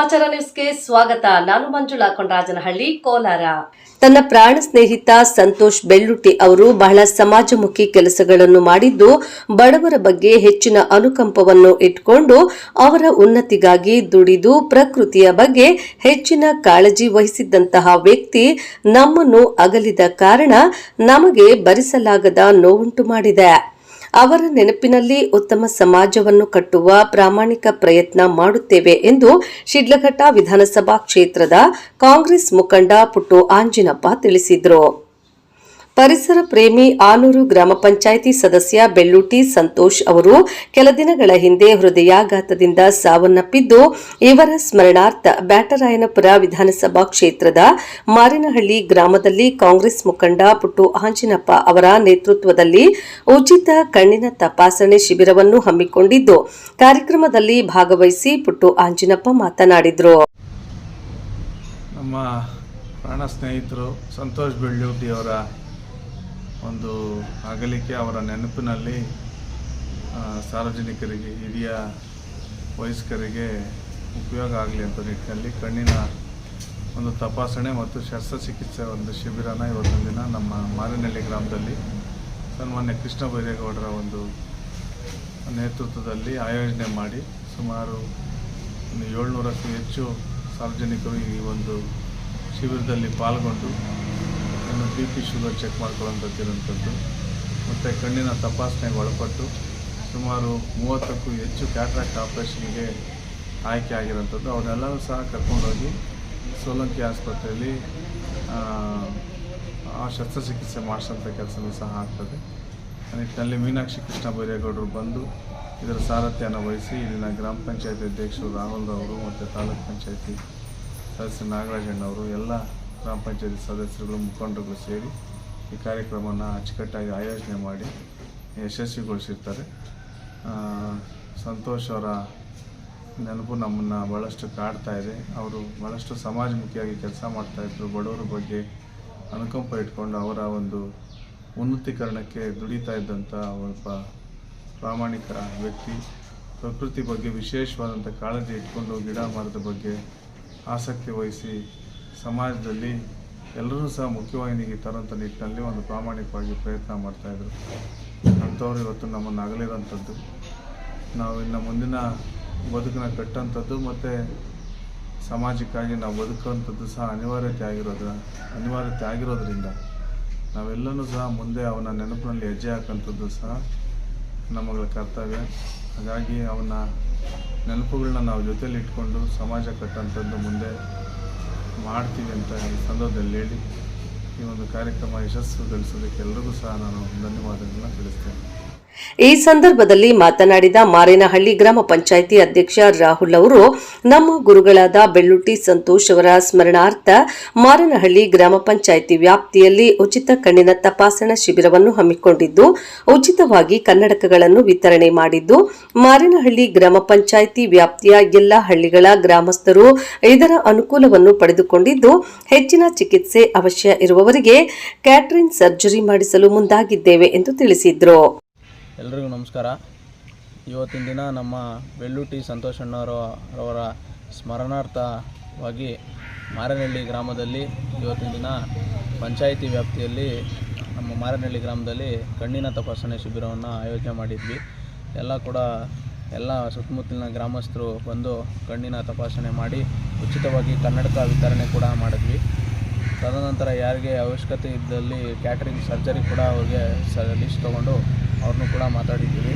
ಸಮಾಚಾರ ನ್ಯೂಸ್ಗೆ ಸ್ವಾಗತ. ನಾನು ಮಂಜುಳಾ ಕೊಂಡರಾಜನಹಳ್ಳಿ ಕೋಲಾರ. ತನ್ನ ಪ್ರಾಣ ಸ್ನೇಹಿತ ಸಂತೋಷ್ ಬೆಳ್ಳುಟ್ಟಿ ಅವರು ಬಹಳ ಸಮಾಜಮುಖಿ ಕೆಲಸಗಳನ್ನು ಮಾಡಿದ್ದು, ಬಡವರ ಬಗ್ಗೆ ಹೆಚ್ಚಿನ ಅನುಕಂಪವನ್ನು ಇಟ್ಕೊಂಡು ಅವರ ಉನ್ನತಿಗಾಗಿ ದುಡಿದು ಪ್ರಕೃತಿಯ ಬಗ್ಗೆ ಹೆಚ್ಚಿನ ಕಾಳಜಿ ವಹಿಸಿದ್ದಂತಹ ವ್ಯಕ್ತಿ ನಮ್ಮನ್ನು ಅಗಲಿದ ಕಾರಣ ನಮಗೆ ಭರಿಸಲಾಗದ ನೋವುಂಟು ಮಾಡಿದೆ. ಅವರ ನೆನಪಿನಲ್ಲಿ ಉತ್ತಮ ಸಮಾಜವನ್ನು ಕಟ್ಟುವ ಪ್ರಾಮಾಣಿಕ ಪ್ರಯತ್ನ ಮಾಡುತ್ತೇವೆ ಎಂದು ಶಿಡ್ಲಘಟ್ಟ ವಿಧಾನಸಭಾ ಕ್ಷೇತ್ರದ ಕಾಂಗ್ರೆಸ್ ಮುಖಂಡ ಪುಟ್ಟು ಆಂಜಿನಪ್ಪ ತಿಳಿಸಿದರು. ಪರಿಸರ ಪ್ರೇಮಿ ಆನೂರು ಗ್ರಾಮ ಪಂಚಾಯಿತಿ ಸದಸ್ಯ ಬೆಳ್ಳೂಟಿ ಸಂತೋಷ್ ಅವರು ಕೆಲ ದಿನಗಳ ಹಿಂದೆ ಹೃದಯಾಘಾತದಿಂದ ಸಾವನ್ನಪ್ಪಿದ್ದು, ಇವರ ಸ್ಮರಣಾರ್ಥ ಬ್ಯಾಟರಾಯನಪುರ ವಿಧಾನಸಭಾ ಕ್ಷೇತ್ರದ ಮಾರಿನಹಳ್ಳಿ ಗ್ರಾಮದಲ್ಲಿ ಕಾಂಗ್ರೆಸ್ ಮುಖಂಡ ಪುಟ್ಟು ಆಂಜಿನಪ್ಪ ಅವರ ನೇತೃತ್ವದಲ್ಲಿ ಉಚಿತ ಕಣ್ಣಿನ ತಪಾಸಣೆ ಶಿಬಿರವನ್ನು ಹಮ್ಮಿಕೊಂಡಿದ್ದು, ಕಾರ್ಯಕ್ರಮದಲ್ಲಿ ಭಾಗವಹಿಸಿ ಪುಟ್ಟು ಆಂಜಿನಪ್ಪ ಮಾತನಾಡಿದರು. ನಮ್ಮ ಪ್ರಾಣ ಸ್ನೇಹಿತರು ಸಂತೋಷ್ ಬೆಳ್ಳೂಟಿಯವರ ಒಂದು ಅಗಲಿಕೆ ಅವರ ನೆನಪಿನಲ್ಲಿ ಸಾರ್ವಜನಿಕರಿಗೆ, ಹಿರಿಯ ವಯಸ್ಕರಿಗೆ ಉಪಯೋಗ ಆಗಲಿ ಅಂತ ನಿಟ್ಟಿನಲ್ಲಿ ಕಣ್ಣಿನ ಒಂದು ತಪಾಸಣೆ ಮತ್ತು ಶಸ್ತ್ರಚಿಕಿತ್ಸೆ ಒಂದು ಶಿಬಿರನ ಇವತ್ತಿನ ದಿನ ನಮ್ಮ ಮಾರಿನಹಳ್ಳಿ ಗ್ರಾಮದಲ್ಲಿ ಸನ್ಮಾನ್ಯ ಕೃಷ್ಣ ಬೈರೇಗೌಡರ ಒಂದು ನೇತೃತ್ವದಲ್ಲಿ ಆಯೋಜನೆ ಮಾಡಿ ಸುಮಾರು ಒಂದು ಏಳ್ನೂರಕ್ಕೂ ಹೆಚ್ಚು ಸಾರ್ವಜನಿಕರು ಈ ಒಂದು ಶಿಬಿರದಲ್ಲಿ ಪಾಲ್ಗೊಂಡು ಇನ್ನು ಬಿ ಪಿ ಶುಗರ್ ಚೆಕ್ ಮಾಡ್ಕೊಳ್ಳೋಂಥದ್ದಿರೋಂಥದ್ದು ಮತ್ತು ಕಣ್ಣಿನ ತಪಾಸಣೆಗೆ ಒಳಪಟ್ಟು ಸುಮಾರು ಮೂವತ್ತಕ್ಕೂ ಹೆಚ್ಚು ಕ್ಯಾಟ್ರಾಕ್ಟ್ ಆಪ್ರೇಷನ್ಗೆ ಆಯ್ಕೆ ಆಗಿರೋಂಥದ್ದು. ಅವನ್ನೆಲ್ಲರೂ ಸಹ ಕರ್ಕೊಂಡೋಗಿ ಸೋಲಂಕಿ ಆಸ್ಪತ್ರೆಯಲ್ಲಿ, ಆ ಶಸ್ತ್ರಚಿಕಿತ್ಸೆ ಮಾಡಿಸೋಂಥ ಕೆಲಸನೂ ಸಹ ಆಗ್ತದೆ. ಆ ನಿಟ್ಟಿನಲ್ಲಿ ಮೀನಾಕ್ಷಿ ಕೃಷ್ಣ ಬೈರೇಗೌಡರು ಬಂದು ಇದರ ಸಾರಥ್ಯನ ವಹಿಸಿ ಇಲ್ಲಿನ ಗ್ರಾಮ ಪಂಚಾಯತಿ ಅಧ್ಯಕ್ಷರು ರಾಹುಲ್ ಅವರು ಮತ್ತು ತಾಲೂಕ್ ಪಂಚಾಯತಿ ಸದಸ್ಯ ನಾಗರಾಜಣ್ಣವರು ಎಲ್ಲ ಗ್ರಾಮ ಪಂಚಾಯತಿ ಸದಸ್ಯರುಗಳು, ಮುಖಂಡರುಗಳು ಸೇರಿ ಈ ಕಾರ್ಯಕ್ರಮವನ್ನು ಅಚ್ಚುಕಟ್ಟಾಗಿ ಆಯೋಜನೆ ಮಾಡಿ ಯಶಸ್ವಿಗೊಳಿಸಿರ್ತಾರೆ. ಸಂತೋಷ್ ಅವರ ನೆನಪು ನಮ್ಮನ್ನು ಭಾಳಷ್ಟು ಕಾಡ್ತಾ ಇದೆ. ಅವರು ಭಾಳಷ್ಟು ಸಮಾಜಮುಖಿಯಾಗಿ ಕೆಲಸ ಮಾಡ್ತಾಯಿದ್ರು ಬಡವರ ಬಗ್ಗೆ ಅನುಕಂಪ ಇಟ್ಕೊಂಡು ಅವರ ಒಂದು ಉನ್ನತೀಕರಣಕ್ಕೆ ದುಡಿತಾ ಇದ್ದಂಥ ಒಬ್ಬ ಪ್ರಾಮಾಣಿಕ ವ್ಯಕ್ತಿ. ಪ್ರಕೃತಿ ಬಗ್ಗೆ ವಿಶೇಷವಾದಂಥ ಕಾಳಜಿ ಇಟ್ಕೊಂಡು ಗಿಡ ಮರದ ಬಗ್ಗೆ ಆಸಕ್ತಿ ವಹಿಸಿ ಸಮಾಜದಲ್ಲಿ ಎಲ್ಲರೂ ಸಹ ಮುಖ್ಯವಾಹಿನಿಗೆ ತರೋಂಥ ನಿಟ್ಟಿನಲ್ಲಿ ಒಂದು ಪ್ರಾಮಾಣಿಕವಾಗಿ ಪ್ರಯತ್ನ ಮಾಡ್ತಾಯಿದ್ರು ಅಂಥವ್ರು ಇವತ್ತು ನಮ್ಮನ್ನು ಅಗಲಿರೋಂಥದ್ದು ನಾವು ಇನ್ನು ಮುಂದಿನ ಬದುಕನ್ನ ಕಟ್ಟಂಥದ್ದು ಮತ್ತು ಸಮಾಜಕ್ಕಾಗಿ ನಾವು ಬದುಕುವಂಥದ್ದು ಸಹ ಅನಿವಾರ್ಯತೆ ಆಗಿರೋದ್ರ, ಅನಿವಾರ್ಯತೆ ಆಗಿರೋದ್ರಿಂದ ನಾವೆಲ್ಲನೂ ಸಹ ಮುಂದೆ ಅವನ ನೆನಪಿನಲ್ಲಿ ಹೆಜ್ಜೆ ಹಾಕೋಂಥದ್ದು ಸಹ ನಮ್ಮಗಳ ಕರ್ತವ್ಯ. ಹಾಗಾಗಿ ಅವನ ನೆನಪುಗಳನ್ನ ನಾವು ಜೊತೇಲಿ ಇಟ್ಕೊಂಡು ಸಮಾಜ ಕಟ್ಟಂಥದ್ದು ಮುಂದೆ ಮಾಡ್ತೀವಿ ಅಂತ ಈ ಸಂದರ್ಭದಲ್ಲಿ ಹೇಳಿ ಈ ಒಂದು ಕಾರ್ಯಕ್ರಮ ಯಶಸ್ವಿಗೊಳಿಸೋದಕ್ಕೆ ಎಲ್ರಿಗೂ ಸಹ ನಾನು ಧನ್ಯವಾದಗಳನ್ನ ತಿಳಿಸ್ತೇನೆ. ಈ ಸಂದರ್ಭದಲ್ಲಿ ಮಾತನಾಡಿದ ಮಾರೇನಹಳ್ಳಿ ಗ್ರಾಮ ಪಂಚಾಯಿತಿ ಅಧ್ಯಕ್ಷ ರಾಹುಲ್ ಅವರು, ನಮ್ಮ ಗುರುಗಳಾದ ಬೆಳ್ಳುಟ್ಟಿ ಸಂತೋಷ್ ಅವರ ಸ್ಮರಣಾರ್ಥ ಮಾರೇನಹಳ್ಳಿ ಗ್ರಾಮ ಪಂಚಾಯಿತಿ ವ್ಯಾಪ್ತಿಯಲ್ಲಿ ಉಚಿತ ಕಣ್ಣಿನ ತಪಾಸಣಾ ಶಿಬಿರವನ್ನು ಹಮ್ಮಿಕೊಂಡಿದ್ದು, ಉಚಿತವಾಗಿ ಕನ್ನಡಕಗಳನ್ನು ವಿತರಣೆ ಮಾಡಿದ್ದು, ಮಾರೇನಹಳ್ಳಿ ಗ್ರಾಮ ಪಂಚಾಯಿತಿ ವ್ಯಾಪ್ತಿಯ ಎಲ್ಲ ಹಳ್ಳಿಗಳ ಗ್ರಾಮಸ್ಥರು ಇದರ ಅನುಕೂಲವನ್ನು ಪಡೆದುಕೊಂಡಿದ್ದು, ಹೆಚ್ಚಿನ ಚಿಕಿತ್ಸೆ ಅವಶ್ಯ ಇರುವವರಿಗೆ ಕ್ಯಾಟ್ರಿನ್ ಸರ್ಜರಿ ಮಾಡಿಸಲು ಮುಂದಾಗಿದ್ದೇವೆ ಎಂದು ತಿಳಿಸಿದರು. ಎಲ್ರಿಗೂ ನಮಸ್ಕಾರ. ಇವತ್ತಿನ ದಿನ ನಮ್ಮ ಬೆಳ್ಳೂಟಿ ಸಂತೋಷ್ ಸ್ಮರಣಾರ್ಥವಾಗಿ ಮಾರನಹಳ್ಳಿ ಗ್ರಾಮದಲ್ಲಿ ಇವತ್ತಿನ ದಿನ ಪಂಚಾಯಿತಿ ವ್ಯಾಪ್ತಿಯಲ್ಲಿ ನಮ್ಮ ಮಾರನಹಳ್ಳಿ ಗ್ರಾಮದಲ್ಲಿ ಕಣ್ಣಿನ ತಪಾಸಣೆ ಶಿಬಿರವನ್ನು ಆಯೋಜನೆ ಮಾಡಿದ್ವಿ. ಎಲ್ಲ ಕೂಡ ಎಲ್ಲ ಸುತ್ತಮುತ್ತಲಿನ ಗ್ರಾಮಸ್ಥರು ಬಂದು ಕಣ್ಣಿನ ತಪಾಸಣೆ ಮಾಡಿ ಉಚಿತವಾಗಿ ಕನ್ನಡಕ ವಿತರಣೆ ಕೂಡ ಮಾಡಿದ್ವಿ. ತದನಂತರ ಯಾರಿಗೆ ಅವಶ್ಯಕತೆ ಇದ್ದಲ್ಲಿ ಕ್ಯಾಟ್ರಿಂಗ್ ಸರ್ಜರಿ ಕೂಡ ಅವ್ರಿಗೆ ಸ ಲಿಸ್ಟ್ ತೊಗೊಂಡು ಅವ್ರನ್ನೂ ಕೂಡ ಮಾತಾಡಿದ್ದೀವಿ.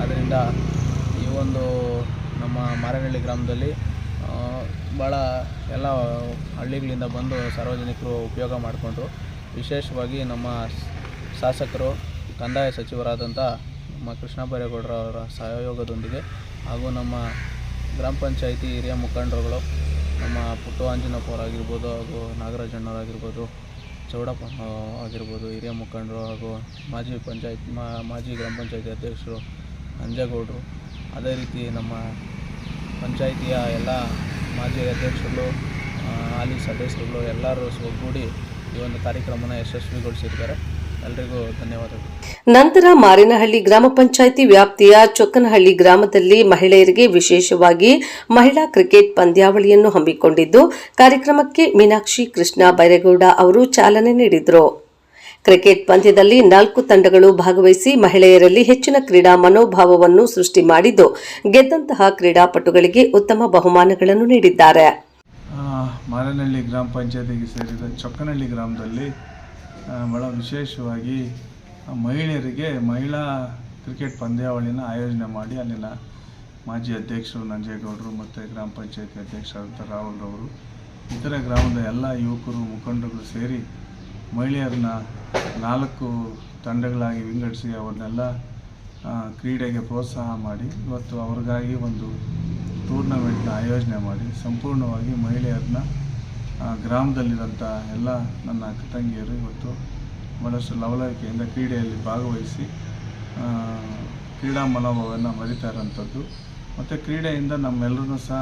ಆದ್ದರಿಂದ ಈ ಒಂದು ನಮ್ಮ ಮಾರನಹಳ್ಳಿ ಗ್ರಾಮದಲ್ಲಿ ಭಾಳ ಎಲ್ಲ ಹಳ್ಳಿಗಳಿಂದ ಬಂದು ಸಾರ್ವಜನಿಕರು ಉಪಯೋಗ ಮಾಡಿಕೊಂಡ್ರು. ವಿಶೇಷವಾಗಿ ನಮ್ಮ ಶಾಸಕರು, ಕಂದಾಯ ಸಚಿವರಾದಂಥ ನಮ್ಮ ಕೃಷ್ಣ ಅವರ ಸಹಯೋಗದೊಂದಿಗೆ ಹಾಗೂ ನಮ್ಮ ಗ್ರಾಮ ಪಂಚಾಯಿತಿ ಹಿರಿಯ ಮುಖಂಡರುಗಳು ನಮ್ಮ ಪುಟ್ಟು ಆಂಜನಪ್ಪ ಅವರಾಗಿರ್ಬೋದು ಹಾಗೂ ನಾಗರಾಜಣ್ಣವರಾಗಿರ್ಬೋದು ಚೌಡಪ್ಪ ಆಗಿರ್ಬೋದು, ಹಿರಿಯ ಮುಖಂಡರು ಹಾಗೂ ಮಾಜಿ ಪಂಚಾಯತ್ ಮಾಜಿ ಗ್ರಾಮ ಪಂಚಾಯತಿ ಅಧ್ಯಕ್ಷರು ನಂಜೇಗೌಡರು ಅದೇ ರೀತಿ ನಮ್ಮ ಪಂಚಾಯಿತಿಯ ಎಲ್ಲ ಮಾಜಿ ಅಧ್ಯಕ್ಷರುಗಳು ಹಾಲಿ ಸದಸ್ಯರುಗಳು ಎಲ್ಲರೂ ಒಗ್ಗೂಡಿ ಈ ಒಂದು ಕಾರ್ಯಕ್ರಮನ ಯಶಸ್ವಿಗೊಳಿಸಿದ್ದಾರೆ. ಎಲ್ರಿಗೂ ಧನ್ಯವಾದಗಳು. ನಂತರ ಮಾರಿನಹಳ್ಳಿ ಗ್ರಾಮ ಪಂಚಾಯಿತಿ ವ್ಯಾಪ್ತಿಯ ಚೊಕ್ಕನಹಳ್ಳಿ ಗ್ರಾಮದಲ್ಲಿ ಮಹಿಳೆಯರಿಗೆ ವಿಶೇಷವಾಗಿ ಮಹಿಳಾ ಕ್ರಿಕೆಟ್ ಪಂದ್ಯಾವಳಿಯನ್ನು ಹಮ್ಮಿಕೊಂಡಿದ್ದು ಕಾರ್ಯಕ್ರಮಕ್ಕೆ ಮೀನಾಕ್ಷಿ ಕೃಷ್ಣ ಬೈರೇಗೌಡ ಅವರು ಚಾಲನೆ ನೀಡಿದರು. ಕ್ರಿಕೆಟ್ ಪಂದ್ಯದಲ್ಲಿ ನಾಲ್ಕು ತಂಡಗಳು ಭಾಗವಹಿಸಿ ಮಹಿಳೆಯರಲ್ಲಿ ಹೆಚ್ಚಿನ ಕ್ರೀಡಾ ಮನೋಭಾವವನ್ನು ಸೃಷ್ಟಿ ಮಾಡಿದ್ದು ಗೆದ್ದಂತಹ ಕ್ರೀಡಾಪಟುಗಳಿಗೆ ಉತ್ತಮ ಬಹುಮಾನಗಳನ್ನು ನೀಡಿದ್ದಾರೆ. ಮಾರನಹಳ್ಳಿ ಗ್ರಾಮ ಪಂಚಾಯತಿಗೆ ಸೇರಿದ ಚೊಕ್ಕನಹಳ್ಳಿ ಗ್ರಾಮದಲ್ಲಿ ಭಾಳ ವಿಶೇಷವಾಗಿ ಮಹಿಳೆಯರಿಗೆ ಮಹಿಳಾ ಕ್ರಿಕೆಟ್ ಪಂದ್ಯಾವಳಿನ ಆಯೋಜನೆ ಮಾಡಿ ಅಲ್ಲಿನ ಮಾಜಿ ಅಧ್ಯಕ್ಷರು ನಂಜೇಗೌಡರು ಮತ್ತು ಗ್ರಾಮ ಪಂಚಾಯತಿ ರಾಹುಲ್ ಅವರು ಇತರ ಗ್ರಾಮದ ಎಲ್ಲ ಯುವಕರು, ಮುಖಂಡರುಗಳು ಸೇರಿ ಮಹಿಳೆಯರನ್ನ ನಾಲ್ಕು ತಂಡಗಳಾಗಿ ವಿಂಗಡಿಸಿ ಅವ್ರನ್ನೆಲ್ಲ ಕ್ರೀಡೆಗೆ ಪ್ರೋತ್ಸಾಹ ಮಾಡಿ, ಇವತ್ತು ಅವ್ರಿಗಾಗಿ ಒಂದು ಟೂರ್ನಮೆಂಟ್ನ ಆಯೋಜನೆ ಮಾಡಿ, ಸಂಪೂರ್ಣವಾಗಿ ಮಹಿಳೆಯರನ್ನ ಗ್ರಾಮದಲ್ಲಿರೋಂಥ ಎಲ್ಲ ನನ್ನ ಅಕ್ಕ ತಂಗಿಯರು ಇವತ್ತು ಭಾಳಷ್ಟು ಲವಲವಿಕೆಯಿಂದ ಕ್ರೀಡೆಯಲ್ಲಿ ಭಾಗವಹಿಸಿ ಕ್ರೀಡಾ ಮನೋಭಾವವನ್ನು ಮರಿತಾ ಇರೋಂಥದ್ದು ಮತ್ತು ಕ್ರೀಡೆಯಿಂದ ನಮ್ಮೆಲ್ಲರೂ ಸಹ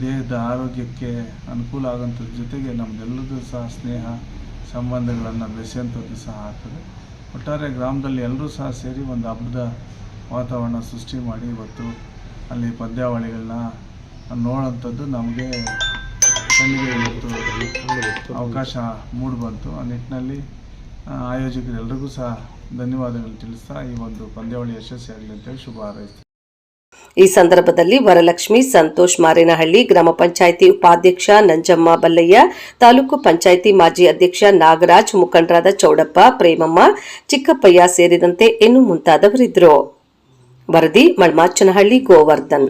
ದೇಹದ ಆರೋಗ್ಯಕ್ಕೆ ಅನುಕೂಲ ಆಗೋಂಥದ್ರ ಜೊತೆಗೆ ನಮ್ಮದೆಲ್ಲರದ್ದು ಸಹ ಸ್ನೇಹ, ಸಂಬಂಧಗಳನ್ನು ಬೆಸೆಯುವಂಥದ್ದು ಸಹ ಆಗ್ತದೆ. ಒಟ್ಟಾರೆ ಗ್ರಾಮದಲ್ಲಿ ಎಲ್ಲರೂ ಸಹ ಸೇರಿ ಒಂದು ಹಬ್ಬದ ವಾತಾವರಣ ಸೃಷ್ಟಿ ಮಾಡಿ ಇವತ್ತು ಅಲ್ಲಿ ಪಂದ್ಯಾವಳಿಗಳನ್ನ ನೋಡೋಂಥದ್ದು ನಮಗೆ ಕಣ್ಣಿಗೆ ಇವತ್ತು ಅವಕಾಶ ಮೂಡಿಬಂತು. ಆ ನಿಟ್ಟಿನಲ್ಲಿ ಆಯೋಜಕರೆಲ್ಲರಿಗೂ ಸಹ ಧನ್ಯವಾದಗಳು ತಿಳಿಸ್ತಾ ಈ ಒಂದು ಪಂದ್ಯಾವಳಿ ಯಶಸ್ವಿಯಾಗಲಿ ಅಂತೇಳಿ ಶುಭ ಹಾರೈಸ್ತೀನಿ. ಈ ಸಂದರ್ಭದಲ್ಲಿ ವರಲಕ್ಷ್ಮಿ ಸಂತೋಷ್ ಮಾರೇನಹಳ್ಳಿ, ಗ್ರಾಮ ಪಂಚಾಯಿತಿ ಉಪಾಧ್ಯಕ್ಷ ನಂಜಮ್ಮ ಬಲ್ಲಯ್ಯ, ತಾಲೂಕು ಪಂಚಾಯಿತಿ ಮಾಜಿ ಅಧ್ಯಕ್ಷ ನಾಗರಾಜ್, ಮುಖಂಡರಾದ ಚೌಡಪ್ಪ, ಪ್ರೇಮಮ್ಮ, ಚಿಕ್ಕಪ್ಪಯ್ಯ ಸೇರಿದಂತೆ ಇನ್ನು ಮುಂತಾದವರಿದ್ದರು. ವರದಿ ಮಳ್ಮಾಚನಹಳ್ಳಿ, ಗೋವರ್ಧನ್.